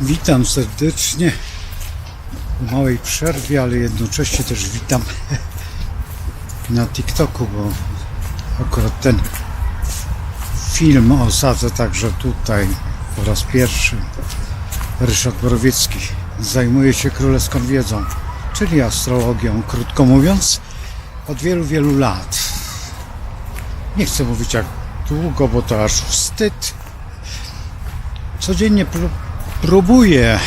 Witam serdecznie w małej przerwie, ale jednocześnie też witam na TikToku, bo akurat ten film osadzę także tutaj po raz pierwszy. Ryszard Borowiecki zajmuje się królewską wiedzą, czyli astrologią, krótko mówiąc, od wielu, wielu lat. Nie chcę mówić jak długo, bo to aż wstyd. Codziennie próbuję,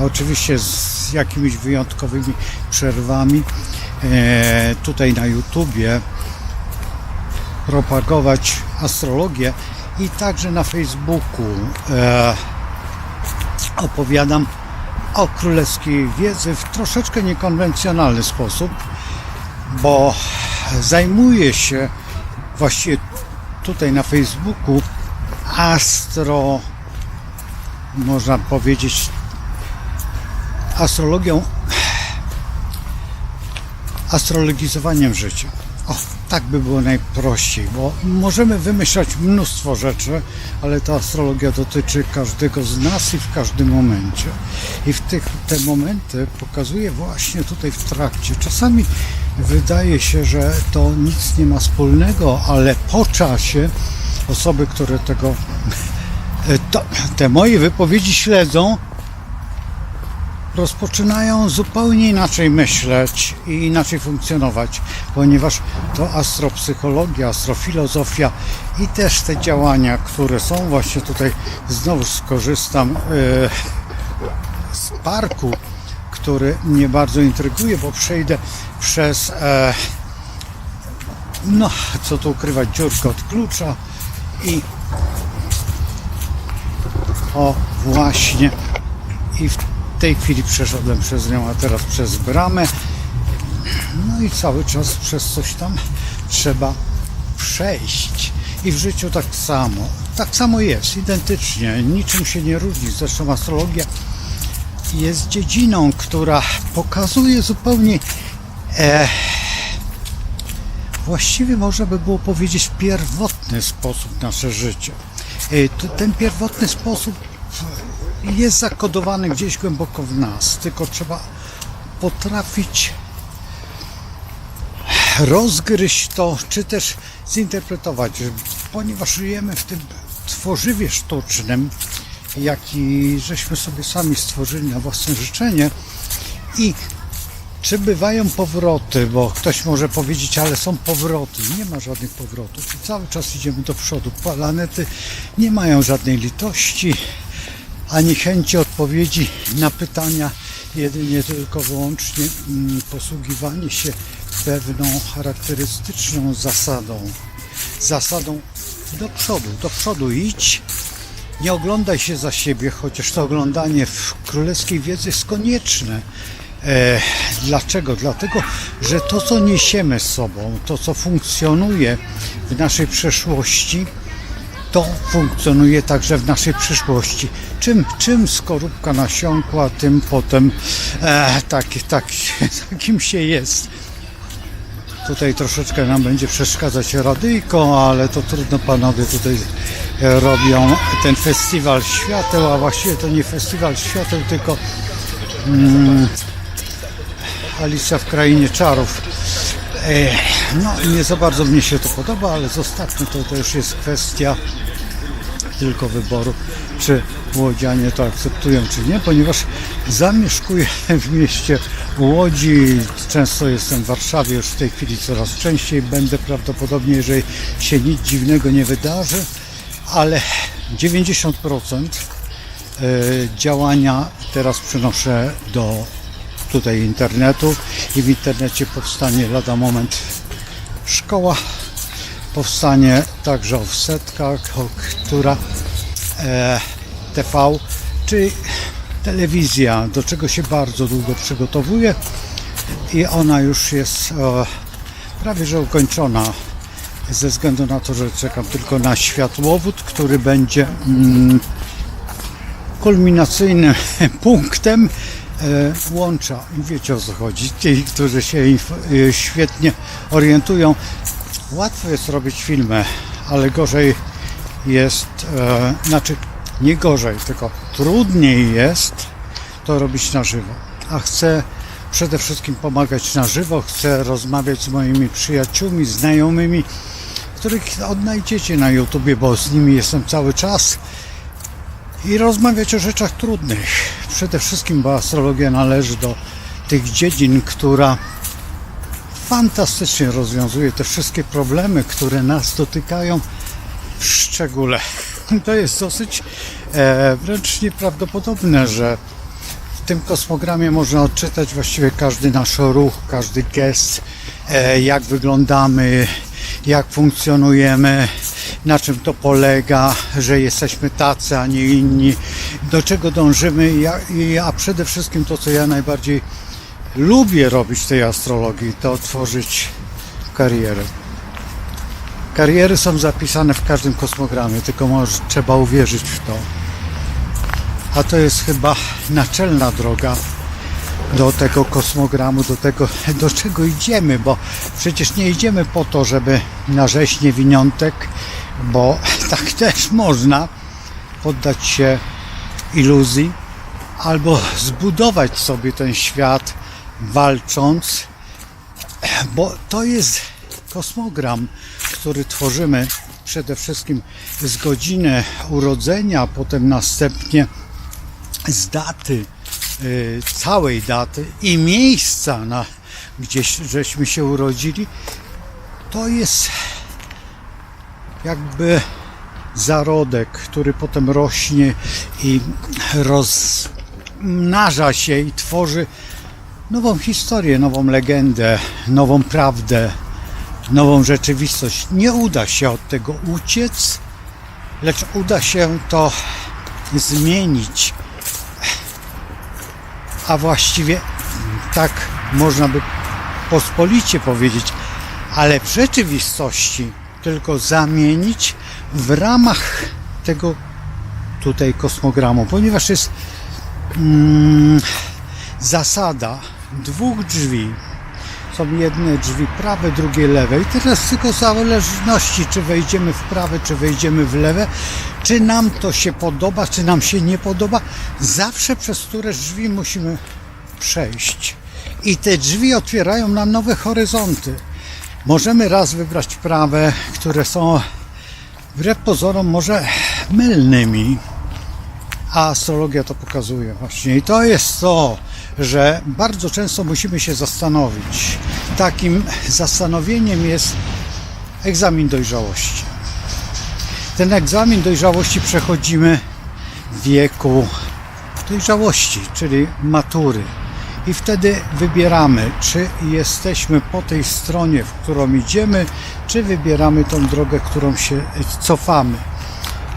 oczywiście z jakimiś wyjątkowymi przerwami, e, tutaj na YouTubie propagować astrologię i także na Facebooku e, opowiadam o królewskiej wiedzy w troszeczkę niekonwencjonalny sposób, bo zajmuję się właściwie tutaj na Facebooku astro, można powiedzieć, astrologią, astrologizowaniem życia. O, tak by było najprościej, bo możemy wymyślać mnóstwo rzeczy, ale ta astrologia dotyczy każdego z nas i w każdym momencie. I w tych te momenty pokazuje właśnie tutaj w trakcie. Czasami wydaje się, że to nic nie ma wspólnego, ale po czasie osoby, które tego to, te moje wypowiedzi śledzą, rozpoczynają zupełnie inaczej myśleć i inaczej funkcjonować, ponieważ to astropsychologia, astrofilozofia i też te działania, które są właśnie tutaj, znowu skorzystam e, z parku, który mnie bardzo intryguje, bo przejdę przez, e, no co tu ukrywać, dziurkę od klucza i o właśnie i w tej chwili przeszedłem przez nią, a teraz przez bramę. No i cały czas przez coś tam trzeba przejść. I w życiu tak samo. Tak samo jest, identycznie, niczym się nie różni. Zresztą astrologia jest dziedziną, która pokazuje zupełnie e, właściwie można by było powiedzieć pierwotny sposób nasze życie. E, ten pierwotny sposób jest zakodowany gdzieś głęboko w nas, tylko trzeba potrafić rozgryźć to, czy też zinterpretować, ponieważ żyjemy w tym tworzywie sztucznym, jaki żeśmy sobie sami stworzyli na własne życzenie i czy bywają powroty, bo ktoś może powiedzieć, ale są powroty. Nie ma żadnych powrotów i cały czas idziemy do przodu. Planety nie mają żadnej litości, ani chęci odpowiedzi na pytania, jedynie tylko wyłącznie mm, posługiwanie się pewną charakterystyczną zasadą. Zasadą do przodu, do przodu idź, nie oglądaj się za siebie, chociaż to oglądanie w królewskiej wiedzy jest konieczne. E, dlaczego? Dlatego, że to, co niesiemy z sobą, to, co funkcjonuje w naszej przeszłości, to funkcjonuje także w naszej przyszłości. Czym, czym skorupka nasiąkła, tym potem e, tak, tak, takim się jest. Tutaj troszeczkę nam będzie przeszkadzać radyjko, ale to trudno panowie tutaj e, robią ten festiwal świateł, a właściwie to nie festiwal świateł, tylko mm, Alicja w Krainie Czarów. No nie za bardzo mnie się to podoba, ale zostawmy to, to już jest kwestia tylko wyboru, czy łodzianie to akceptują, czy nie, ponieważ zamieszkuję w mieście Łodzi, często jestem w Warszawie, już w tej chwili coraz częściej będę prawdopodobnie, jeżeli się nic dziwnego nie wydarzy, ale 90% e, działania teraz przenoszę do tutaj internetu i w internecie powstanie lada moment szkoła. Powstanie także offsetka, która e, TV, czy telewizja, do czego się bardzo długo przygotowuje. I ona już jest e, prawie że ukończona ze względu na to, że czekam tylko na światłowód, który będzie mm, kulminacyjnym punktem łącza. Wiecie o co chodzi. Ci, którzy się e, świetnie orientują, Łatwo jest robić filmy, ale gorzej jest, e, znaczy nie gorzej, tylko trudniej jest to robić na żywo. A chcę przede wszystkim pomagać na żywo, chcę rozmawiać z moimi przyjaciółmi, znajomymi, których odnajdziecie na YouTubie, bo z nimi jestem cały czas i rozmawiać o rzeczach trudnych. Przede wszystkim, bo astrologia należy do tych dziedzin, która fantastycznie rozwiązuje te wszystkie problemy, które nas dotykają w szczególe. To jest dosyć e, wręcz nieprawdopodobne, że w tym kosmogramie można odczytać właściwie każdy nasz ruch, każdy gest, e, jak wyglądamy, jak funkcjonujemy, na czym to polega, że jesteśmy tacy, a nie inni, do czego dążymy, a przede wszystkim to, co ja najbardziej lubię robić w tej astrologii, to tworzyć karierę. Kariery są zapisane w każdym kosmogramie, tylko może trzeba uwierzyć w to. A to jest chyba naczelna droga do tego kosmogramu, do tego, do czego idziemy, bo przecież nie idziemy po to, żeby na rzeźnie winiątek, bo tak też można poddać się iluzji albo zbudować sobie ten świat walcząc, bo to jest kosmogram, który tworzymy przede wszystkim z godziny urodzenia, potem następnie z daty, całej daty i miejsca, na, gdzieś żeśmy się urodzili, to jest jakby zarodek, który potem rośnie i rozmnaża się i tworzy nową historię, nową legendę, nową prawdę, nową rzeczywistość. Nie uda się od tego uciec, lecz uda się to zmienić. A właściwie tak można by pospolicie powiedzieć, ale w rzeczywistości tylko zamienić w ramach tego tutaj kosmogramu, ponieważ jest mm, zasada dwóch drzwi. Są jedne drzwi prawe, drugie lewe. I teraz tylko zależności, czy wejdziemy w prawe, czy wejdziemy w lewe, czy nam to się podoba, czy nam się nie podoba, zawsze przez które drzwi musimy przejść. I te drzwi otwierają nam nowe horyzonty. Możemy raz wybrać prawe, które są wbrew pozorom może mylnymi, a astrologia to pokazuje właśnie. I to jest to, że bardzo często musimy się zastanowić. Takim zastanowieniem jest egzamin dojrzałości. Ten egzamin dojrzałości przechodzimy w wieku dojrzałości, czyli matury. I wtedy wybieramy, czy jesteśmy po tej stronie, w którą idziemy, czy wybieramy tą drogę, którą się cofamy.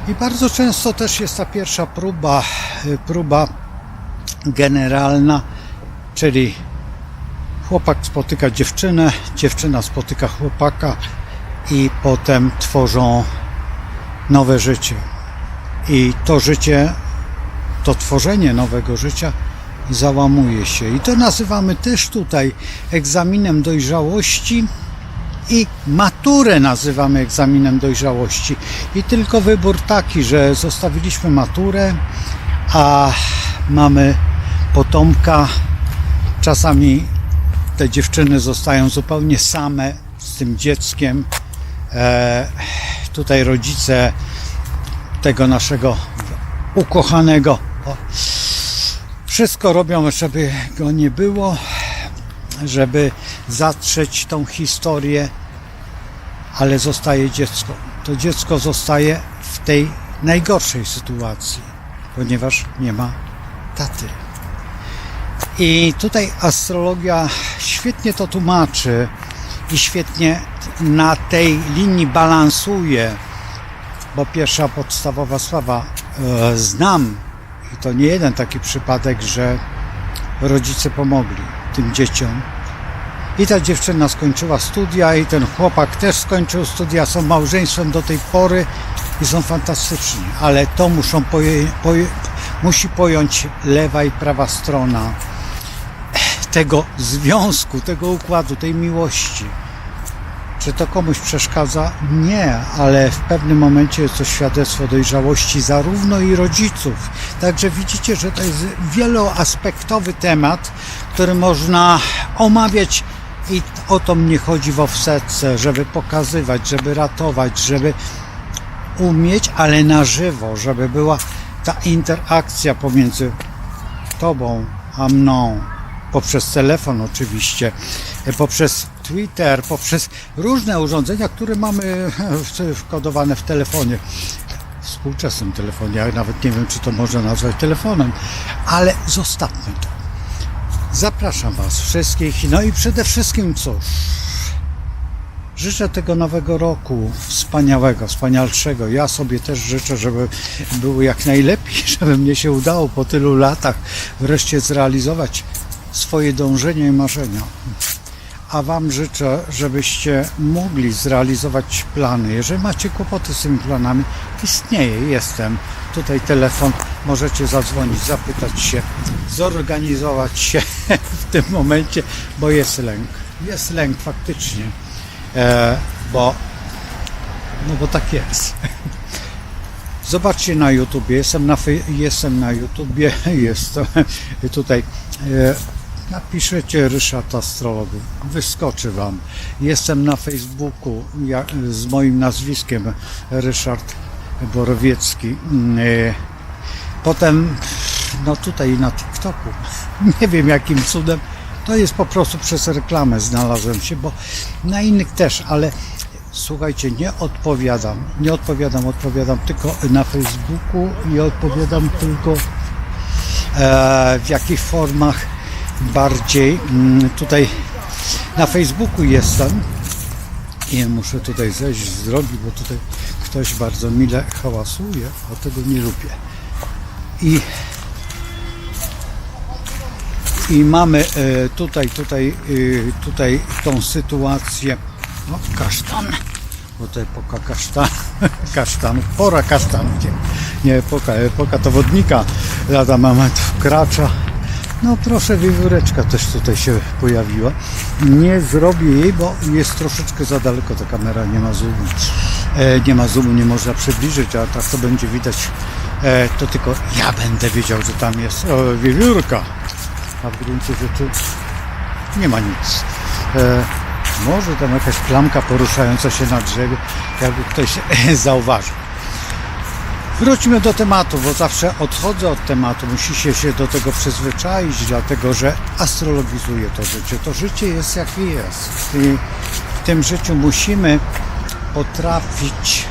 I bardzo często też jest ta pierwsza próba, y, próba generalna, czyli chłopak spotyka dziewczynę, dziewczyna spotyka chłopaka i potem tworzą nowe życie. I to życie, to tworzenie nowego życia załamuje się. I to nazywamy też tutaj egzaminem dojrzałości i maturę nazywamy egzaminem dojrzałości. I tylko wybór taki, że zostawiliśmy maturę, a mamy potomka. Czasami te dziewczyny zostają zupełnie same z tym dzieckiem. E, tutaj rodzice tego naszego ukochanego o, wszystko robią, żeby go nie było, żeby zatrzeć tą historię, ale zostaje dziecko. To dziecko zostaje w tej najgorszej sytuacji, ponieważ nie ma I tutaj astrologia świetnie to tłumaczy i świetnie na tej linii balansuje, bo pierwsza podstawowa sprawa e, znam. I to nie jeden taki przypadek, że rodzice pomogli tym dzieciom. I ta dziewczyna skończyła studia, i ten chłopak też skończył studia, są małżeństwem do tej pory i są fantastyczni, ale to muszą poje, poje, musi pojąć lewa i prawa strona tego związku, tego układu, tej miłości. Czy to komuś przeszkadza? Nie, ale w pewnym momencie jest to świadectwo dojrzałości zarówno i rodziców. Także widzicie, że to jest wieloaspektowy temat, który można omawiać i o to mnie chodzi w offsetce, żeby pokazywać, żeby ratować, żeby umieć, ale na żywo, żeby była ta interakcja pomiędzy tobą a mną, poprzez telefon oczywiście, e, poprzez Twitter, poprzez różne urządzenia, które mamy w- wkodowane w telefonie. Współczesnym telefonie, ja nawet nie wiem, czy to można nazwać telefonem, ale zostawmy to. Zapraszam Was wszystkich, no i przede wszystkim cóż, Życzę tego nowego roku wspaniałego, wspanialszego. Ja sobie też życzę, żeby było jak najlepiej, żeby mnie się udało po tylu latach wreszcie zrealizować swoje dążenia i marzenia. A Wam życzę, żebyście mogli zrealizować plany. Jeżeli macie kłopoty z tymi planami, istnieje, jestem. Tutaj telefon, możecie zadzwonić, zapytać się, zorganizować się w tym momencie, bo jest lęk. Jest lęk faktycznie bo, no bo tak jest. Zobaczcie na YouTubie, jestem na, jestem na YouTubie, jest to tutaj, e, napiszecie Ryszard Astrolog, wyskoczy Wam. Jestem na Facebooku ja, z moim nazwiskiem Ryszard Borowiecki. E, Potem, no tutaj na TikToku, nie wiem jakim cudem, to jest po prostu przez reklamę znalazłem się, bo na innych też, ale słuchajcie, nie odpowiadam, nie odpowiadam, odpowiadam tylko na Facebooku i odpowiadam tylko e, w jakich formach bardziej mm, tutaj na Facebooku jestem i muszę tutaj zejść z drogi, bo tutaj ktoś bardzo mile hałasuje, a tego nie lubię. I i mamy e, tutaj, tutaj, e, tutaj tą sytuację. No, kasztan. Bo to epoka kasztan, kasztanów, pora kasztanów. Nie, epoka, epoka to wodnika. Lada moment wkracza. No proszę, wiewióreczka też tutaj się pojawiła. Nie zrobię jej, bo jest troszeczkę za daleko ta kamera, nie ma zoomu. E, nie ma zoomu, nie można przybliżyć, a tak to będzie widać. E, to tylko ja będę wiedział, że tam jest o, wiewiórka a w gruncie rzeczy nie ma nic. E, może tam jakaś plamka poruszająca się na drzewie, jakby ktoś zauważył. Wróćmy do tematu, bo zawsze odchodzę od tematu. Musicie się do tego przyzwyczaić, dlatego że astrologizuje to życie. To życie jest jakie jest. I w tym życiu musimy potrafić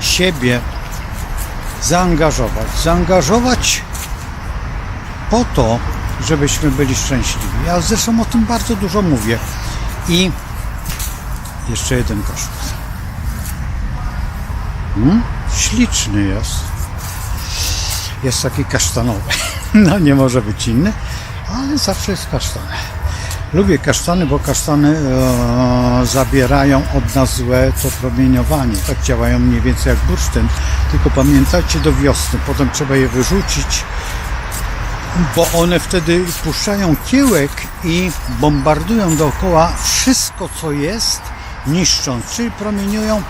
siebie zaangażować. Zaangażować po to, żebyśmy byli szczęśliwi. Ja zresztą o tym bardzo dużo mówię. I jeszcze jeden koszt. Hmm? Śliczny jest. Jest taki kasztanowy. No nie może być inny, ale zawsze jest kasztan. Lubię kasztany, bo kasztany e, zabierają od nas złe to promieniowanie. Tak działają mniej więcej jak bursztyn. Tylko pamiętajcie do wiosny, potem trzeba je wyrzucić, bo one wtedy puszczają kiełek i bombardują dookoła wszystko, co jest, niszcząc, czyli promieniują,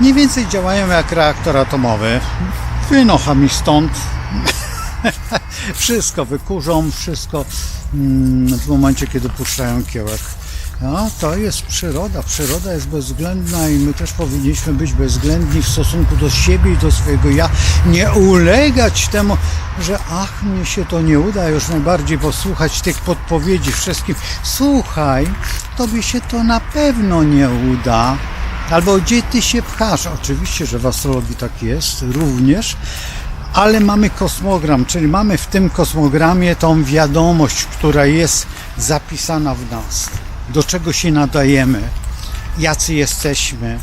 mniej więcej działają jak reaktor atomowy. Wynocha mi stąd. wszystko wykurzą, wszystko mm, w momencie, kiedy puszczają kiełek. No, to jest przyroda. Przyroda jest bezwzględna i my też powinniśmy być bezwzględni w stosunku do siebie i do swojego ja. Nie ulegać temu, że ach, mnie się to nie uda, już najbardziej posłuchać tych podpowiedzi wszystkim. Słuchaj, tobie się to na pewno nie uda. Albo gdzie ty się pchasz? Oczywiście, że w astrologii tak jest również, ale mamy kosmogram, czyli mamy w tym kosmogramie tą wiadomość, która jest zapisana w nas, do czego się nadajemy, jacy jesteśmy,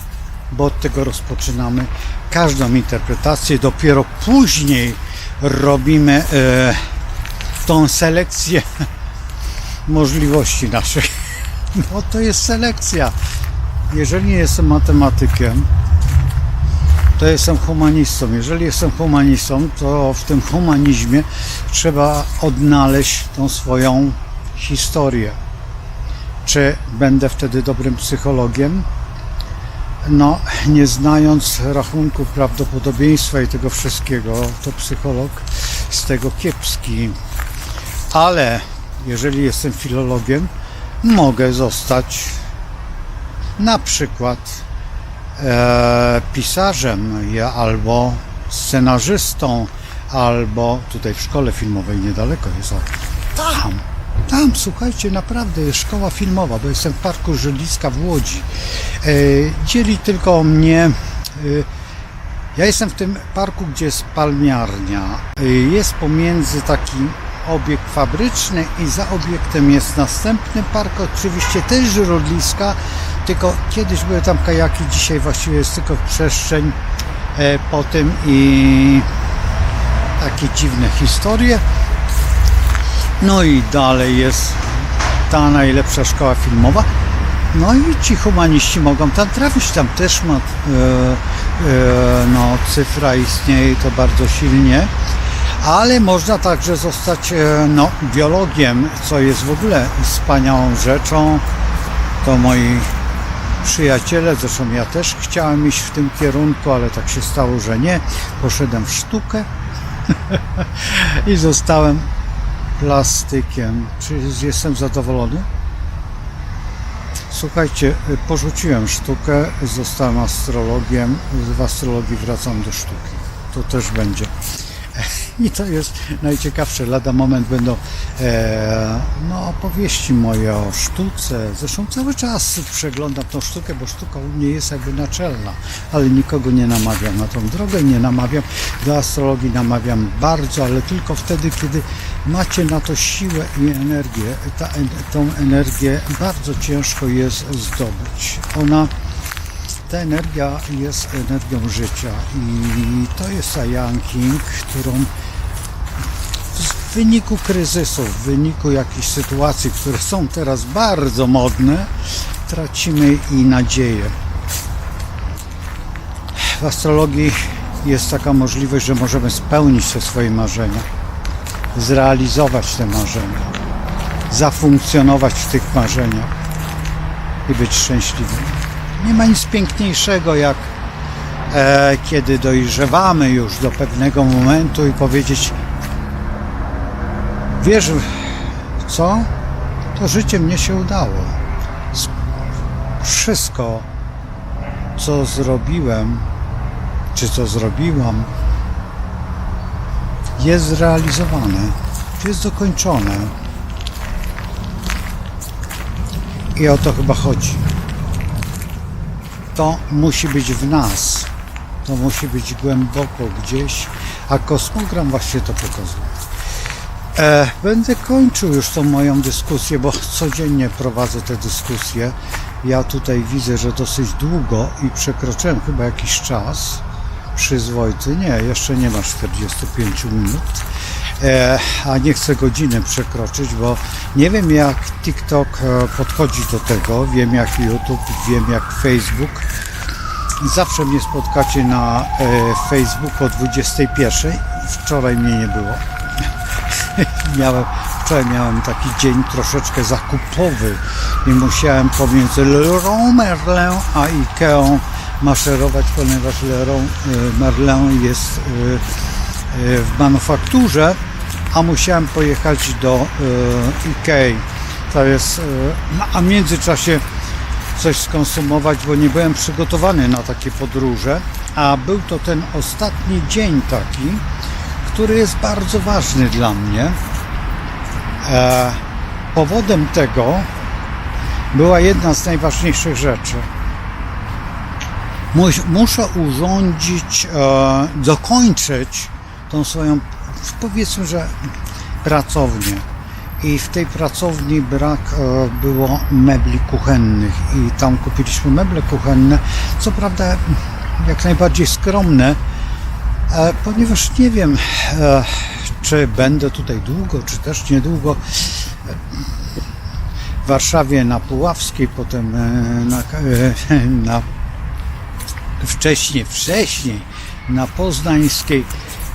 bo od tego rozpoczynamy każdą interpretację. Dopiero później robimy e, tą selekcję możliwości naszych. No to jest selekcja. Jeżeli nie jestem matematykiem, to jestem humanistą. Jeżeli jestem humanistą, to w tym humanizmie trzeba odnaleźć tą swoją historię. Czy będę wtedy dobrym psychologiem? No, nie znając rachunków prawdopodobieństwa i tego wszystkiego, to psycholog z tego kiepski. Ale jeżeli jestem filologiem, mogę zostać na przykład e, pisarzem albo scenarzystą, albo tutaj w szkole filmowej niedaleko jest tam. Tam, słuchajcie, naprawdę jest szkoła filmowa, bo jestem w Parku Żyliska w Łodzi. E, dzieli tylko mnie. E, ja jestem w tym parku, gdzie jest palmiarnia. E, jest pomiędzy taki obiekt fabryczny i za obiektem jest następny park, oczywiście też żurodliska, tylko kiedyś były tam kajaki, dzisiaj właściwie jest tylko przestrzeń po tym i takie dziwne historie. No i dalej jest ta najlepsza szkoła filmowa. No i ci humaniści mogą tam trafić, tam też ma e, e, no, cyfra istnieje to bardzo silnie, ale można także zostać e, no, biologiem, co jest w ogóle wspaniałą rzeczą. To moi przyjaciele, zresztą ja też chciałem iść w tym kierunku, ale tak się stało, że nie. Poszedłem w sztukę i zostałem plastykiem. Czy jestem zadowolony? Słuchajcie, porzuciłem sztukę, zostałem astrologiem, w astrologii wracam do sztuki. To też będzie. I to jest najciekawsze. Lada moment będą e, no, opowieści moje o sztuce. Zresztą cały czas przeglądam tą sztukę, bo sztuka u mnie jest jakby naczelna, ale nikogo nie namawiam na tą drogę, nie namawiam. Do astrologii namawiam bardzo, ale tylko wtedy, kiedy macie na to siłę i energię. Ta, tą energię bardzo ciężko jest zdobyć. Ona ta energia jest energią życia i to jest ta Yang, którą w wyniku kryzysów, w wyniku jakichś sytuacji, które są teraz bardzo modne, tracimy i nadzieję. W astrologii jest taka możliwość, że możemy spełnić te swoje marzenia, zrealizować te marzenia, zafunkcjonować w tych marzeniach i być szczęśliwym. Nie ma nic piękniejszego jak e, kiedy dojrzewamy już do pewnego momentu i powiedzieć wiesz co? To życie mnie się udało. Wszystko co zrobiłem czy co zrobiłam jest zrealizowane, jest dokończone. I o to chyba chodzi to musi być w nas. To musi być głęboko gdzieś, a kosmogram właśnie to pokazuje. E, będę kończył już tą moją dyskusję, bo codziennie prowadzę te dyskusje. Ja tutaj widzę, że dosyć długo i przekroczyłem chyba jakiś czas przyzwoity. Nie, jeszcze nie ma 45 minut. E, a nie chcę godziny przekroczyć, bo nie wiem jak TikTok e, podchodzi do tego, wiem jak YouTube, wiem jak Facebook. Zawsze mnie spotkacie na Facebooku o 21. Wczoraj mnie nie było. miałem, wczoraj miałem taki dzień troszeczkę zakupowy i musiałem pomiędzy Leroy Merlin a Ikea maszerować, ponieważ Leroy Merlin jest w manufakturze, a musiałem pojechać do e, Ikei. To jest, no, a w międzyczasie coś skonsumować, bo nie byłem przygotowany na takie podróże, a był to ten ostatni dzień taki, który jest bardzo ważny dla mnie. E, powodem tego była jedna z najważniejszych rzeczy. Mus- Muszę urządzić, e, dokończyć tą swoją, powiedzmy, że pracownię. I w tej pracowni brak e, było mebli kuchennych i tam kupiliśmy meble kuchenne, co prawda jak najbardziej skromne, ponieważ nie wiem, e, czy będę tutaj długo, czy też niedługo. W Warszawie na Puławskiej, potem e, na, e, na wcześniej, wcześniej na Poznańskiej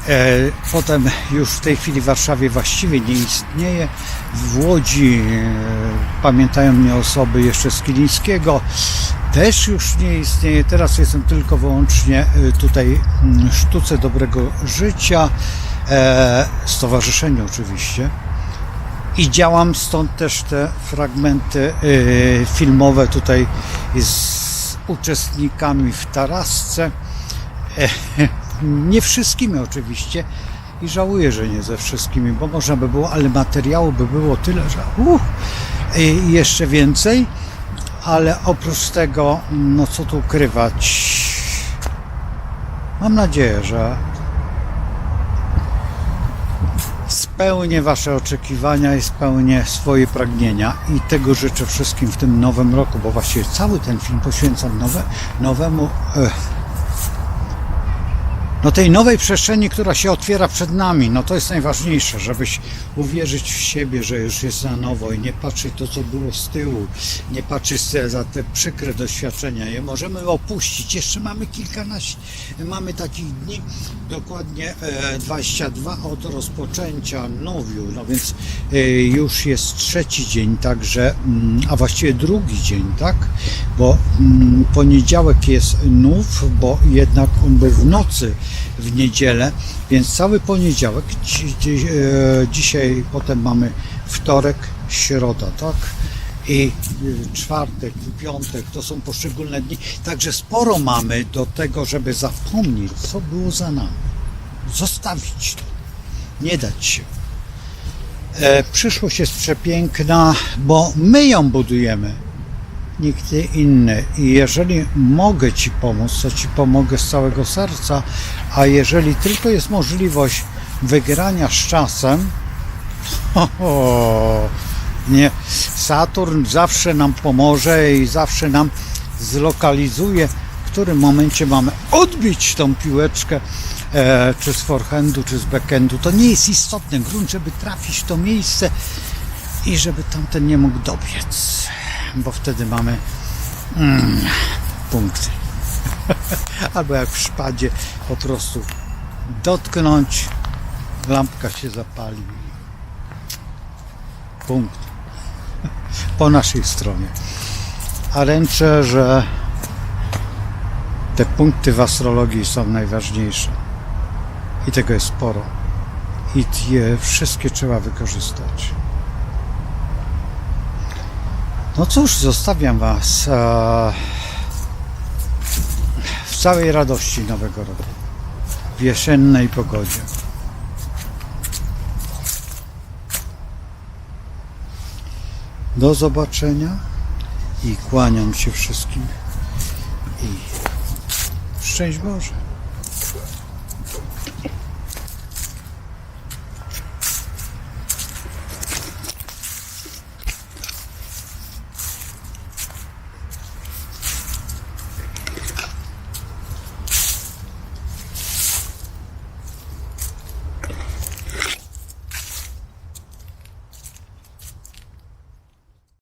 E, Potem już w tej chwili w Warszawie właściwie nie istnieje. W Łodzi e, pamiętają mnie osoby jeszcze z Kilińskiego. Też już nie istnieje. Teraz jestem tylko wyłącznie e, tutaj mm, Sztuce Dobrego Życia, e, stowarzyszeniu oczywiście. I działam stąd też te fragmenty e, filmowe tutaj z uczestnikami w Tarasce. E, Nie wszystkimi oczywiście i żałuję, że nie ze wszystkimi, bo można by było, ale materiału by było tyle, że uh, jeszcze więcej, ale oprócz tego, no co tu ukrywać, mam nadzieję, że spełnię Wasze oczekiwania i spełnię swoje pragnienia i tego życzę wszystkim w tym nowym roku, bo właściwie cały ten film poświęcam nowe, nowemu e, no tej nowej przestrzeni, która się otwiera przed nami, no to jest najważniejsze, żebyś uwierzyć w siebie, że już jest na nowo i nie patrzeć to, co było z tyłu, nie patrzeć za te przykre doświadczenia, je możemy opuścić, jeszcze mamy kilkanaście, mamy takich dni, dokładnie e, 22 od rozpoczęcia nowiu, no więc e, już jest trzeci dzień, także, mm, a właściwie drugi dzień, tak, bo mm, poniedziałek jest nów, bo jednak on był w nocy, w niedzielę, więc cały poniedziałek, dzi, dzi, e, dzisiaj potem mamy wtorek, środa, tak? I czwartek, piątek to są poszczególne dni, także sporo mamy do tego, żeby zapomnieć, co było za nami. Zostawić to, nie dać się. E, przyszłość jest przepiękna, bo my ją budujemy nikt inny. I jeżeli mogę Ci pomóc, to Ci pomogę z całego serca, a jeżeli tylko jest możliwość wygrania z czasem, o, nie, Saturn zawsze nam pomoże i zawsze nam zlokalizuje, w którym momencie mamy odbić tą piłeczkę, e, czy z forehandu, czy z backhandu. To nie jest istotne. Grunt, żeby trafić w to miejsce i żeby tamten nie mógł dobiec bo wtedy mamy mm, punkty. Albo jak w szpadzie po prostu dotknąć, lampka się zapali. Punkt. Po naszej stronie. A ręczę, że te punkty w astrologii są najważniejsze. I tego jest sporo. I je wszystkie trzeba wykorzystać. No cóż, zostawiam Was e, w całej radości Nowego Roku, w jesiennej pogodzie. Do zobaczenia i kłaniam się wszystkim i szczęść Boże.